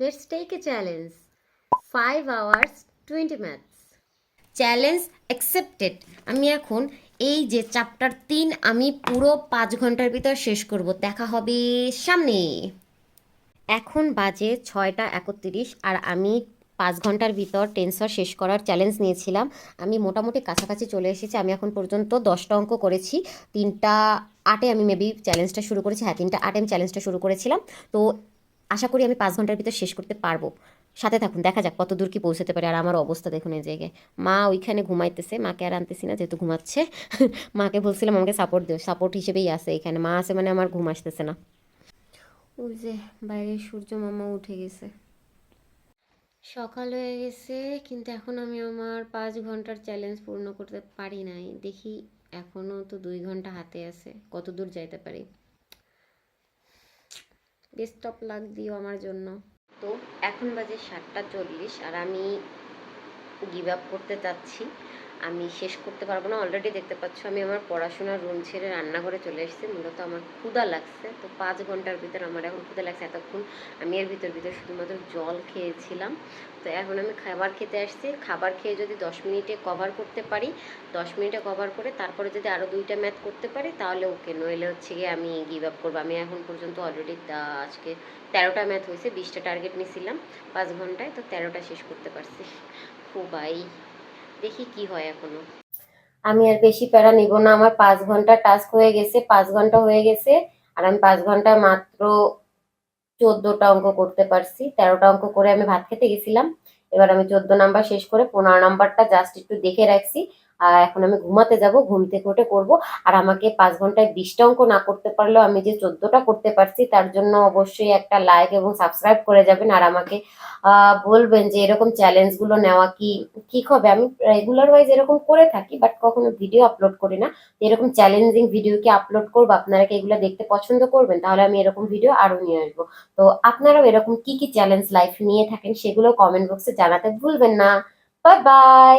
Let's take a challenge. 5 hours 20 maths. Challenge accepted আমি এখন এই যে চ্যাপ্টার তিন, আমি পুরো পাঁচ ঘণ্টার ভিতর শেষ করব। দেখা হবে সামনে। এখন বাজে ছয়টা একত্রিশ আর আমি পাঁচ ঘণ্টার ভিতর টেন্সর শেষ করার চ্যালেঞ্জ নিয়েছিলাম। আমি মোটামুটি কাছাকাছি চলে এসেছি। আমি এখন পর্যন্ত দশটা অঙ্ক করেছি। তিনটা আটে আমি মেবি চ্যালেঞ্জটা শুরু করেছি। হ্যাঁ তিনটা আটে আমি চ্যালেঞ্জটা শুরু করেছিলাম। তো আশা করি আমি পাঁচ ঘণ্টার ভিতর শেষ করতে পারব। সাথে থাকুন, দেখা যাক কত দূর কি পৌঁছাতে পারে। আর আমার অবস্থা দেখুন এই জায়গায়। মা ওইখানে ঘুমাইতেছে, মাকে আর আনতেছি না, যেহেতু ঘুমাচ্ছে। মাকে বলছিলাম, আমাকে সাপোর্ট দিও সাপোর্ট হিসেবেই আছে এখানে। মা আছে মানে আমার ঘুম আসতেছে না। ওই যে, বাইরে সূর্য মামা উঠে গেছে। সকাল হয়ে গেছে, কিন্তু এখন আমি আমার পাঁচ ঘণ্টার চ্যালেঞ্জ পূর্ণ করতে পারি নাই। দেখি এখনও তো দুই ঘণ্টা হাতে আছে। কত দূর যাইতে পারি? বেস্ট অফ লাক দিও আমার জন্য। তো এখন বাজে সাতটা চল্লিশ আর আমি গিভ আপ করতে চাচ্ছি। আমি শেষ করতে পারব না। অলরেডি দেখতে পাচ্ছ আমি আমার পড়াশোনার রুম ছেড়ে রান্নাঘরে চলে এসেছি। মূলত আমার ক্ষুধা লাগছে। তো পাঁচ ঘণ্টার ভিতর আমার এখন ক্ষুধা লাগছে। এতক্ষণ আমি এর ভিতর ভিতর শুধুমাত্র জল খেয়েছিলাম। তো এখন আমি খাবার খেতে আসছি। খাবার খেয়ে যদি দশ মিনিটে কভার করতে পারি, দশ মিনিটে কভার করে তারপরে যদি আরও দুইটা ম্যাথ করতে পারি, তাহলে ওকে নইলে হচ্ছে গিয়ে আমি গিভ আপ করব। আমি এখন পর্যন্ত অলরেডি আজকে তেরোটা ম্যাথ হয়েছে, বিশটা টার্গেট নিয়েছিলাম পাঁচ ঘন্টায়। তো তেরোটা শেষ করতে পারছি। ও ভাই দেখি কি হয় এখনও। আমি আর বেশি প্যারা নিব না, আমার পাঁচ ঘণ্টা টাস্ক হয়ে গেছে, পাঁচ ঘণ্টা হয়ে গেছে, আর আমি পাঁচ ঘন্টায় মাত্র চোদ্দোটা অঙ্ক করতে পারছি, তেরোটা অঙ্ক করে আমি ভাত খেতে গেছিলাম, এবার আমি চোদ্দ নাম্বার শেষ করে পনেরো নাম্বারটা জাস্ট একটু দেখে রাখছি এখন আমি ঘুমাতে যাব, ঘুম থেকে উঠে করব আর আমাকে পাঁচ ঘন্টায় বিশটা অঙ্ক না করতে পারলেও আমি যে চোদ্দটা করতে পারছি, তার জন্য অবশ্যই একটা লাইক এবং সাবস্ক্রাইব করে যাবেন। আর আমাকে বলবেন যে এরকম চ্যালেঞ্জগুলো নেওয়া কি, ঠিক হবে? আমি রেগুলার ওয়াইজ এরকম করে থাকি বাট কখনো ভিডিও আপলোড করি না। এরকম চ্যালেঞ্জিং ভিডিও কি আপলোড করব? আপনারা কি এগুলো দেখতে পছন্দ করবেন? তাহলে আমি এরকম ভিডিও আরও নিয়ে আসব। তো আপনারাও এরকম কি কি চ্যালেঞ্জ লাইফ নিয়ে থাকেন, সেগুলো কমেন্ট বক্সে জানাতে ভুলবেন না। Bye bye